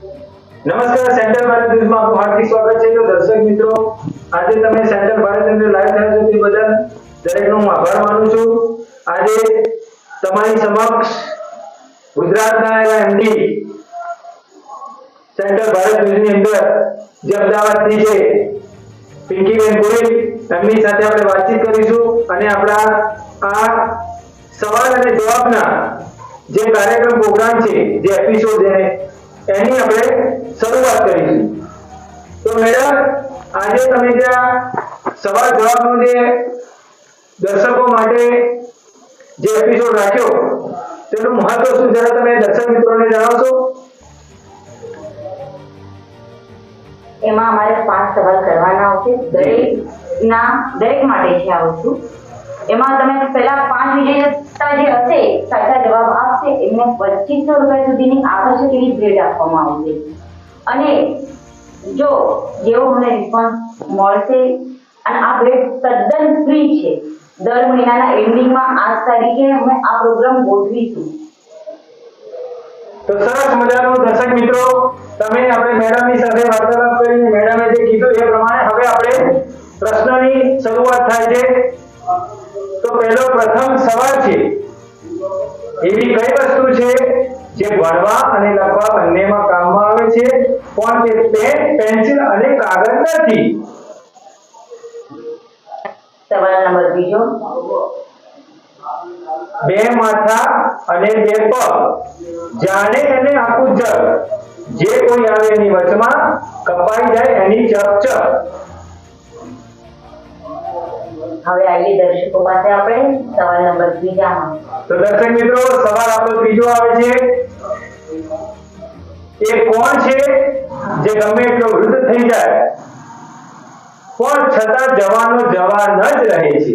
નમસ્કાર સેન્ટર ભારત ન્યૂઝમાં આપનું હાર્દિક સ્વાગત છે. તો દર્શક મિત્રો, આજે તમે સેન્ટર ભારત અંદર લાઈવ થયા છો, તે બદલ દરેકનો હું આભાર માનું છું. આજે તમારી સમક્ષ ગુજરાતના એવા એમડી સેન્ટર ભારત ન્યૂઝની અંદર જે અમદાવાદથી છે, પિંકીબેન ગોહિલ એમની સાથે આપણે વાતચીત કરીશું અને આપણા આ સવાલ અને જવાબના જે કાર્યક્રમ પ્રોગ્રામ છે, જે એપિસોડ છે એની આપણે શરૂઆત કરીશું. તો મેડમ, આજે તમે જે સવાલ જવાબનું જે દર્શકો માટે જે એપિસોડ રાખ્યો, તેનું મહત્વ શું જરા તમે દર્શક મિત્રોને જણાવશો? એમાં અમારે પાંચ સવાલ કરવાના આવશે. દરેકના, દરેક માટે છે આ વસ્તુ એમાં તમે પહેલા પાંચ વિજેતા જે હશે, સાચા જવાબ આપશે, એમને પચીસો રૂપિયા સુધીની આકર્ષક એવી ભેટ આપવામાં આવશે. અને જો જેવો મને રિસ્પોન્સ મળશે, અને આ ભેટ તદ્દન ફ્રી છે, દર મહિનાના એન્ડિંગમાં આજ તારીખે અમે આ પ્રોગ્રામ ગોઠવીશું. તો સરસ મજાનો દર્શક મિત્રો, તમે આપણે મેડમની સાથે વાર્તાલાપ કરીને મેડમે જે કીધું એ પ્રમાણે હવે આપણે પ્રશ્નની શરૂઆત થાય છે. તો પહેલો પ્રથમ સવાલ છે એવી કઈ વસ્તુ છે જે ભણવા અને લખવા બંનેમાં કામમાં આવે છે પણ તે પેન પેન્સિલ અને કાગળ નથી? સવાલ નંબર બીજો. બે માથા અને બે પગ. જાણે એને આખું જગ જે કોઈ આવે એની વચમાં કપાઈ જાય એની ચપ ચપ હવે આવીએ દર્શકો પાસે આપણે સવાલ નંબર ત્રીજામાં તો દર્શક મિત્રો સવાલ આપણો ત્રીજો આવે છે. એ કોણ છે જે ગમે એટલો વૃદ્ધ થઈ જાય? પણ છતાં જવાનો જવાન જ રહે છે.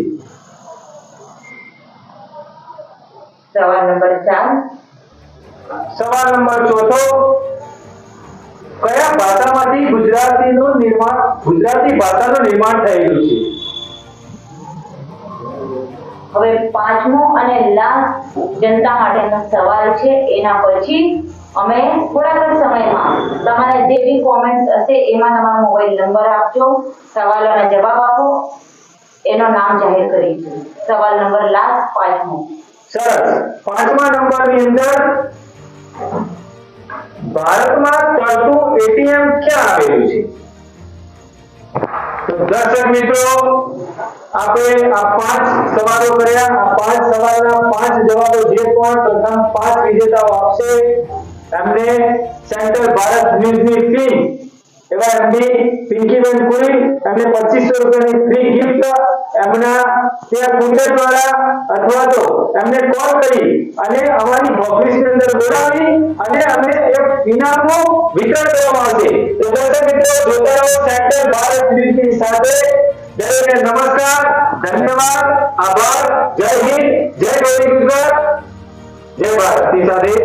સવાલ નંબર ચાર. સવાલ નંબર ચોથો કયા ભાષામાંથી ગુજરાતીનું નિર્માણ ગુજરાતી ભાષાનું નિર્માણ થયેલું છે? હવે પાંચમો અને લાસ્ટ જનતા માટેનો સવાલ છે, એના પછી અમે થોડાક સમયમાં તમારા જે બી કોમેન્ટ હશે, એમાં તમારો મોબાઈલ નંબર આપજો સવાલોના જવાબ આપો, એનો નામ જાહેર કરીશું સવાલ નંબર લાસ્ટ પાંચમો. સરસ. પાંચમા નંબરની અંદર ભારતમાં ચાલતું એટીએમ ક્યાં આવેલું છે? દર્શક મિત્રો, આપણે આ પાંચ સવાલો કર્યા. આ પાંચ સવાલના પાંચ જવાબો જે પણ પ્રથમ પાંચ વિજેતાઓ આપશે, એમને સેન્ટર ભારત ન્યૂઝની ટીમ એવા એમની પિંકીબેન પુરી એમને પચીસો રૂપિયાની ફ્રી ગિફ્ટ એમના ત્યાં કુંડર દ્વારા અથવા તો એમને કોલ કરી અને અમારી ઓફિસની અંદર બોલાવી અને અમને એક ઇનામનું વિતરણ કરવામાં આવશે. તો દર્શક મિત્રો જોતા રહો સેન્ટર ભારત ન્યૂઝની સાથે દરેકને નમસ્કાર, ધન્યવાદ, આભાર, જય હિન્દ, જય ગૌરી ગુજરાત, જય ભારત. સાથે